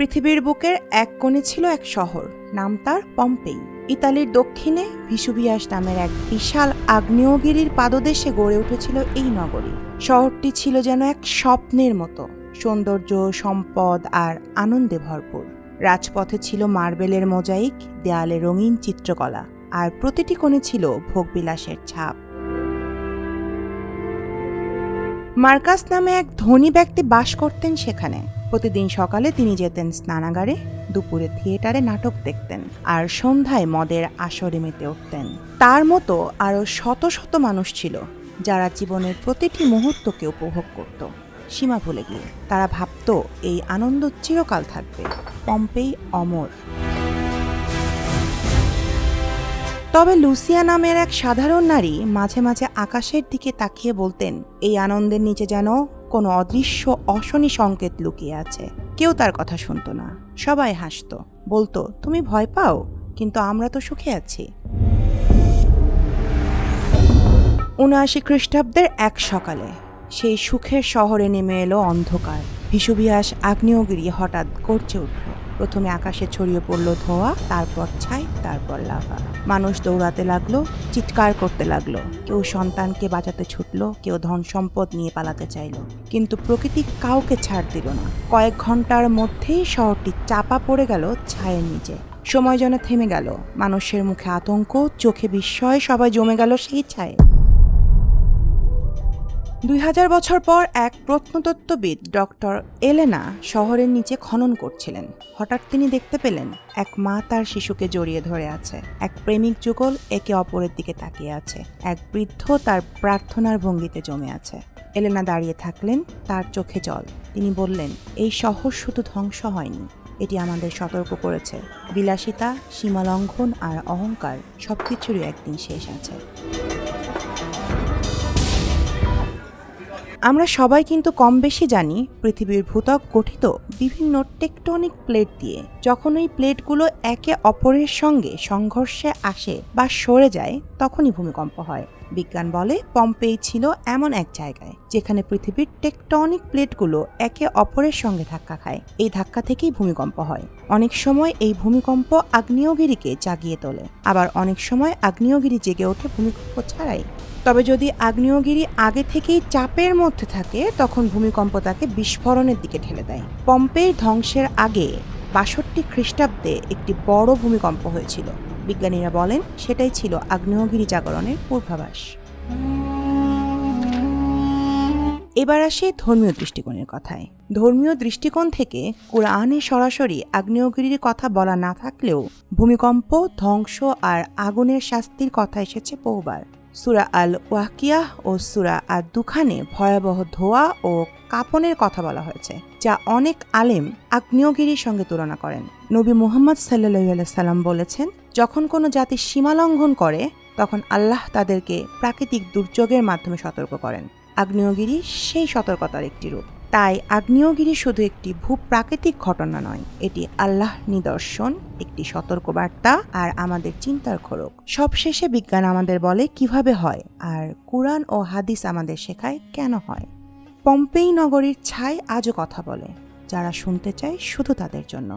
পৃথিবীর বুকের এক কোণে ছিল এক শহর, নাম তার পম্পেই। ইতালির দক্ষিণে ভিসুভিয়াস নামের এক বিশাল আগ্নেয়গিরির পাদদেশে গড়ে উঠেছিল এই নগরী। শহরটি ছিল যেন এক স্বপ্নের মতো, সৌন্দর্য, সম্পদ আর আনন্দে ভরপুর। রাজপথে ছিল মার্বেলের মোজাইক, দেয়ালে রঙিন চিত্রকলা, আর প্রতিটি কোণে ছিল ভোগবিলাসের ছাপ। মার্কাস নামে এক ধনী ব্যক্তি বাস করতেন সেখানে। প্রতিদিন সকালে তিনি যেতেন স্নানাগারে, দুপুরে থিয়েটারে নাটক দেখতেন আর সন্ধ্যায় মদের আসরে মেতে উঠতেন। তার মতো আরও শত শত মানুষ ছিল যারা জীবনের প্রতিটি মুহূর্তকে উপভোগ করত। সীমা ভুলে গিয়ে তারা ভাবত এই আনন্দ চিরকাল থাকবে। পম্পেই অমর। তবে লুসিয়া নামের এক সাধারণ নারী মাঝে মাঝে আকাশের দিকে তাকিয়ে বলতেন, এই আনন্দের নিচে যেন কোনো অদৃশ্য, অশনি সংকেত লুকিয়ে আছে। কেউ তার কথা শুনতো না। সবাই হাসত। বলতো, তুমি ভয় পাও? কিন্তু আমরা তো সুখে আছি। উনআশি খ্রিস্টাব্দের এক সকালে সেই সুখের শহরে নেমে এলো অন্ধকার। ভিসুভিয়াস আগ্নেয়গিরি হঠাৎ করছে উঠল। প্রথমে আকাশে ছড়িয়ে পড়ল ধোঁয়া, তারপর ছাই, তারপর লাভা মানুষ দৌড়াতে লাগল, চিৎকার করতে লাগল। কেউ সন্তানকে বাঁচাতে ছুটলো, কেউ ধন সম্পদ নিয়ে পালাতে চাইলো। কিন্তু প্রকৃতি কাউকে ছাড় দিল না। কয়েক ঘণ্টার মধ্যেই শহরটি চাপা পড়ে গেল ছায়ের নিচে। সময় যেন থেমে গেল। মানুষের মুখে আতঙ্ক, চোখে বিস্ময়, সবাই জমে গেল সেই ছায়ে দুই হাজার বছর পর এক প্রত্নতত্ত্ববিদ, ডক্টর এলেনা শহরের নিচে খনন করছিলেন। হঠাৎ তিনি দেখতে পেলেন, এক মা তার শিশুকে জড়িয়ে ধরে আছে। এক প্রেমিক যুগল একে অপরের দিকে তাকিয়ে আছে। এক বৃদ্ধ তার প্রার্থনার ভঙ্গিতে জমে আছে। এলেনা দাঁড়িয়ে থাকলেন, তার চোখে জল। তিনি বললেন, এই শহর শুধু ধ্বংস হয়নি। এটি আমাদের সতর্ক করেছে। বিলাসিতা, সীমালঙ্ঘন আর অহংকার সবকিছুরই একদিন শেষ আছে। আমরা সবাই কিন্তু কম বেশি জানি পৃথিবীর ভূত্বক গঠিত বিভিন্ন টেকটনিক প্লেট দিয়ে যখন ওই প্লেটগুলো একে অপরের সঙ্গে সংঘর্ষে আসে বা সরে যায়, তখনই ভূমিকম্প হয়। বিজ্ঞান বলে পম্পেই ছিল এমন এক জায়গায়, যেখানে পৃথিবীর টেকটনিক প্লেটগুলো একে অপরের সঙ্গে ধাক্কা খায়। এই ধাক্কা থেকেই ভূমিকম্প হয়। অনেক সময় এই ভূমিকম্প আগ্নেয়গিরিকে জাগিয়ে তোলে। আবার অনেক সময় আগ্নেয়গিরি জেগে ওঠে ভূমিকম্প ছাড়াই। তবে যদি আগ্নেয়গিরি আগে থেকেই চাপের মধ্যে থাকে, তখন ভূমিকম্প তাকে বিস্ফোরণের দিকে ঠেলে দেয়। পম্পের ধ্বংসের আগে বাষট্টি খ্রিস্টাব্দে একটি বড় ভূমিকম্প হয়েছিল। বিজ্ঞানীরা বলেন, সেটাই ছিল আগ্নেয়গিরি জাগরণের পূর্বাভাস। এবার আসে ধর্মীয় দৃষ্টিকোণের কথায়। ধর্মীয় দৃষ্টিকোণ থেকে কোরআনে সরাসরি আগ্নেয়গিরির কথা বলা না থাকলেও ভূমিকম্প, ধ্বংস আর আগুনের শাস্তির কথা এসেছে বহুবার। সুরা আল ওয়াকিয়াহ ও সুরা আর দুখানে ভয়াবহ ধোয়া ও কাপনের কথা বলা হয়েছে, যা অনেক আলেম আগ্নেয়গিরির সঙ্গে তুলনা করেন। নবী মুহাম্মদ সাল্লাহ সাল্লাম বলেছেন যখন কোনো জাতি সীমালঙ্ঘন করে, তখন আল্লাহ তাদেরকে প্রাকৃতিক দুর্যোগের মাধ্যমে সতর্ক করেন। আগ্নেয়গিরি সেই সতর্কতার একটি রূপ। তাই আগ্নেয়গিরি শুধু একটি ভূপ্রাকৃতিক ঘটনা নয়, এটি আল্লাহ নিদর্শন, একটি সতর্কবার্তা আর আমাদের চিন্তার খোরক। সবশেষে বিজ্ঞান আমাদের বলে কীভাবে হয় আর কোরআন ও হাদিস আমাদের শেখায় কেন হয়। পম্পেই নগরীর ছাই আজও কথা বলে, যারা শুনতে চায় শুধু তাদের জন্য।